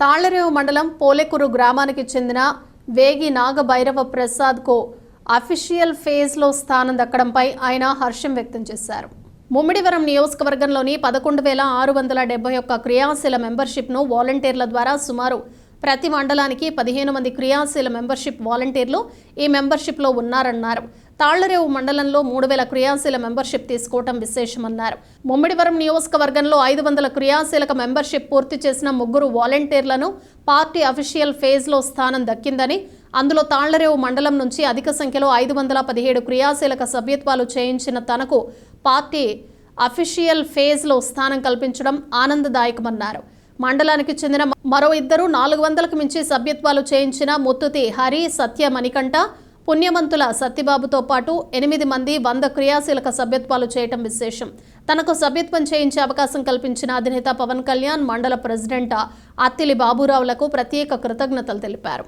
తాళ్ళరేవు మండలం పోలేకూరు గ్రామానికి చెందిన వేగి నాగభైరవ ప్రసాద్కు అఫీషియల్ ఫేజ్లో స్థానం దక్కడంపై ఆయన హర్షం వ్యక్తం చేశారు. ముమ్మిడివరం నియోజకవర్గంలోని పదకొండు వేల ఆరు వందల డెబ్బై ఒక్క క్రియాశీల మెంబర్షిప్ను వాలంటీర్ల ద్వారా సుమారు ప్రతి మండలానికి పదిహేను మంది క్రియాశీల మెంబర్షిప్ వాలంటీర్లు ఈ మెంబర్షిప్లో ఉన్నారన్నారు. తాళ్ళరేవు మండలంలో మూడు వేల క్రియాశీల మెంబర్షిప్ తీసుకోవటం విశేషమన్నారు. ముమ్మిడివరం నియోజకవర్గంలో ఐదు వందల క్రియాశీలక మెంబర్షిప్ పూర్తి చేసిన ముగ్గురు వాలంటీర్లను పార్టీ అఫీషియల్ ఫేజ్లో స్థానం దక్కిందని అందులో తాళ్ళరేవు మండలం నుంచి అధిక సంఖ్యలో ఐదు వందల పదిహేడు క్రియాశీలక సభ్యత్వాలు చేయించిన తనకు పార్టీ అఫీషియల్ ఫేజ్లో స్థానం కల్పించడం ఆనందదాయకమన్నారు. మండలానికి చెందిన మరో ఇద్దరు నాలుగు వందలకు మించి సభ్యత్వాలు చేయించిన ముత్తుతి హరి సత్య మణికంఠ పుణ్యమంతుల సత్యబాబుతో పాటు ఎనిమిది మంది వంద క్రియాశీలక సభ్యత్వాలు చేయటం విశేషం. తనకు సభ్యత్వం చేయించే అవకాశం కల్పించిన అధినేత పవన్ కళ్యాణ్ మండల ప్రెసిడెంట్ అత్తిలి బాబురావులకు ప్రత్యేక కృతజ్ఞతలు తెలిపారు.